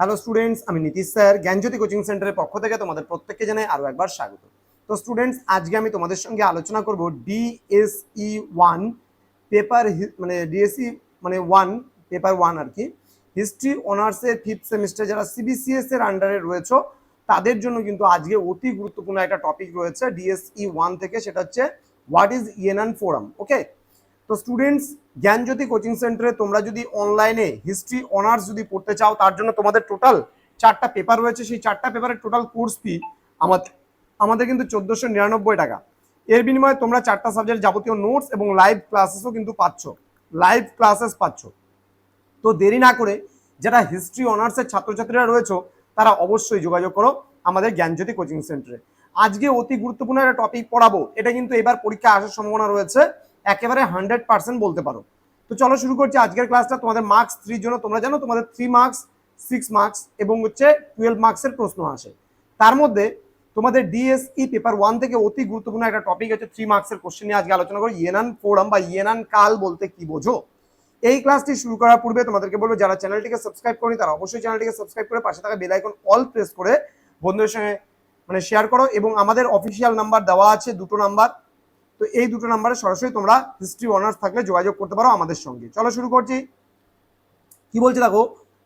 Hello students আমি Nitish sir, জ্ঞানজ্যোতি coaching সেন্টারের পক্ষ থেকে তোমাদের প্রত্যেককে জানাই আরও একবার স্বাগত। তো স্টুডেন্টস আজকে আমি তোমাদের সঙ্গে আলোচনা করব ডিএসই ওয়ান পেপার মানে ডিএসই মানে ওয়ান পেপার ওয়ান আর কি। হিস্ট্রি অনার্সের ফিফথ সেমিস্টার যারা সিবিসিএস এর আন্ডারে রয়েছে, তাদের জন্য কিন্তু আজকে অতি গুরুত্বপূর্ণ একটা টপিক রয়েছে ডিএসই ওয়ান থেকে, সেটা হচ্ছে হোয়াট ইজ ইয়েনান ফোরাম ওকে তো স্টুডেন্টস জ্ঞানজ্যোতি কোচিং সেন্টারে তোমরা যদি অনলাইনে হিস্ট্রি অনার্স যদি পড়তে চাও, তার জন্য তোমাদের টোটাল চারটা পেপার রয়েছে। সেই চারটা পেপারের টোটাল কোর্স ফি আমাদের আমাদের কিন্তু চোদ্দোশো নিরানব্বই টাকা। এর বিনিময়ে তোমরা চারটা সাবজেক্ট যাবতীয় নোটস এবং লাইভ ক্লাসেসও কিন্তু পাচ্ছ। লাইভ ক্লাসেস পাচ্ছ। তো দেরি না করে যারা হিস্ট্রি অনার্সের ছাত্রছাত্রীরা রয়েছে, তারা অবশ্যই যোগাযোগ করো আমাদের জ্ঞানজ্যোতি কোচিং সেন্টারে আজকে অতি গুরুত্বপূর্ণ একটা টপিক পড়াবো। এটা কিন্তু এবার পরীক্ষা আসার সম্ভাবনা রয়েছে। একেবারে হান্ড্রেড পার্সেন্ট বলতে পারো। তো চলো শুরু করছি আজকের ক্লাসটা তোমাদের মার্কস থ্রির জন্য, তোমরা জানো, তোমাদের থ্রি মার্কস সিক্স মার্কস এবং হচ্ছে টুয়েলভ মার্কসের প্রশ্ন আসে। তার মধ্যে তোমাদের ডিএসই পেপার ওয়ান থেকে অতি গুরুত্বপূর্ণ একটা টপিক হচ্ছে থ্রি মার্কসের কোশ্চেন নিয়ে আজকে আলোচনা করো ইয়েনান ফোরাম বা ইয়েনান কাল বলতে কি বোঝো? এই ক্লাসটি শুরু করার পূর্বে তোমাদেরকে বলব, যারা চ্যানেলটিকে সাবস্ক্রাইব করেনি, তারা অবশ্যই চ্যানেলটিকে সাবস্ক্রাইব করে পাশে থাকা বেল আইকন অল প্রেস করে বন্ধুদের সঙ্গে মানে শেয়ার করো এবং আমাদের অফিসিয়াল নাম্বার দেওয়া আছে দুটো নাম্বার তো এই দুটো নাম্বারে সরাসরি তোমরা হিস্ট্রি অনার্স থাকলে যোগাযোগ করতে পারো আমাদের সঙ্গে। চলো শুরু করছি। কি বলছে দেখো?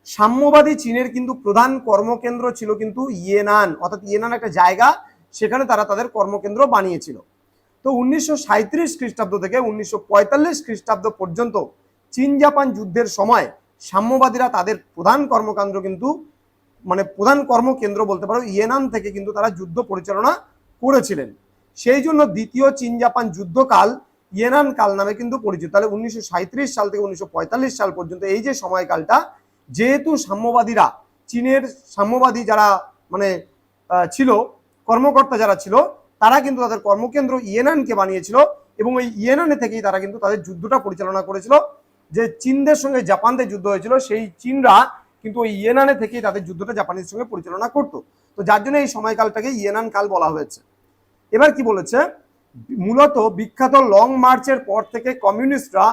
সাম্যবাদী চীনের কিন্তু প্রধান কর্মকেন্দ্র ছিল কিন্তু ইয়েনান, অর্থাৎ ইয়েনান একটা জায়গা, সেখানে তারা তাদের কর্মকেন্দ্র বানিয়েছিল। তো উনিশশো সাঁত্রিশ খ্রিস্টাব্দ থেকে উনিশশো পঁয়তাল্লিশ খ্রিস্টাব্দ পর্যন্ত চীন জাপান যুদ্ধের সময় সাম্যবাদীরা তাদের প্রধান কর্মকাণ্ড কিন্তু মানে প্রধান কর্মকেন্দ্র বলতে পারো, ইয়েনান থেকে কিন্তু তারা যুদ্ধ পরিচালনা করেছিলেন। সেই জন্য দ্বিতীয় চীন জাপান যুদ্ধকাল ইয়েনান কাল নামে কিন্তু পরিচিত। তাহলে উনিশশো সাঁইত্রিশ সাল থেকে উনিশশো পঁয়তাল্লিশ সাল পর্যন্ত এই যে সময়কালটা, যেহেতু সাম্যবাদীরা, চীনের সাম্যবাদী যারা মানে ছিল, কর্মকর্তা যারা ছিল, তারা কিন্তু তাদের কর্মকেন্দ্র ইয়েনানকে বানিয়েছিল এবং ওই ইয়েনানে থেকেই তারা কিন্তু তাদের যুদ্ধটা পরিচালনা করেছিল। যে চীনদের সঙ্গে জাপানদের যুদ্ধ হয়েছিল, সেই চীনরা কিন্তু ওই ইয়েনানে থেকেই তাদের যুদ্ধটা জাপানের সঙ্গে পরিচালনা করতো। তো যার জন্য এই সময়কালটাকে ইয়েনান কাল বলা হয়েছে। এবার কি বলেছে? মূলত বিখ্যাত লং মার্চের পর থেকে কমিউনিস্টরা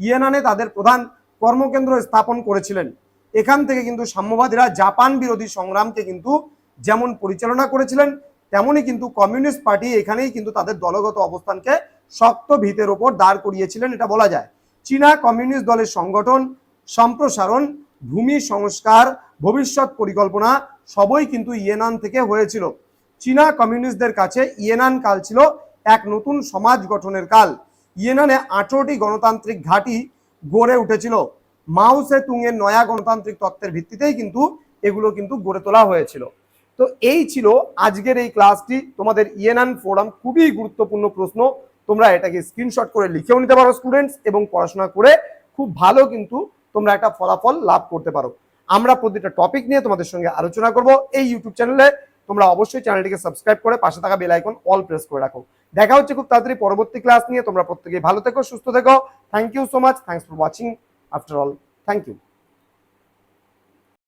ইয়েনানে তাদের প্রধান কর্মকেন্দ্র স্থাপন করেছিলেন। এখান থেকে কিন্তু সাম্যবাদীরা জাপান বিরোধী সংগ্রামকে কিন্তু যেমন পরিচালনা করেছিলেন, তেমনই কিন্তু কমিউনিস্ট পার্টি এখানেই কিন্তু তাদের দলগত অবস্থানকে শক্ত ভিতের ওপর দাঁড় করিয়েছিলেন, এটা বলা যায়। চীনা কমিউনিস্ট দলের সংগঠন, সম্প্রসারণ, ভূমি সংস্কার, ভবিষ্যৎ পরিকল্পনা সবই কিন্তু ইয়েনান থেকে হয়েছিল। চীনা কমিউনিস্টদের কাছে ইয়েনান কাল ছিল এক নতুন সমাজ গঠনের কাল। ইয়েনানে আঠারোটি গণতান্ত্রিক ঘাঁটি গড়ে উঠেছিল। মাও সে তুংয়ের নয়া গণতান্ত্রিক তত্ত্বের ভিত্তিতেই কিন্তু এগুলো কিন্তু গড়ে তোলা হয়েছিল। তো এই ছিল আজকের এই ক্লাসটি। তোমাদের ইয়েনান ফোরাম খুবই গুরুত্বপূর্ণ প্রশ্ন। তোমরা এটাকে স্ক্রিনশট করে লিখেও নিতে পারো স্টুডেন্টস এবং পড়াশোনা করে খুব ভালো কিন্তু তোমরা একটা ফলাফল লাভ করতে পারো। আমরা প্রতিটা টপিক নিয়ে তোমাদের সঙ্গে আলোচনা করব। এই ইউটিউব চ্যানেলে তোমরা অবশ্যই চ্যানেলটিকে সাবস্ক্রাইব করে পাশে থাকা বেল আইকন অল প্রেস করে রাখো। দেখা হচ্ছে খুব তাড়াতাড়ি পরবর্তী ক্লাস নিয়ে। তোমরা প্রত্যেকেই ভালো থেকো, সুস্থ থেকো। Thank you so much thanks for watching after all thank you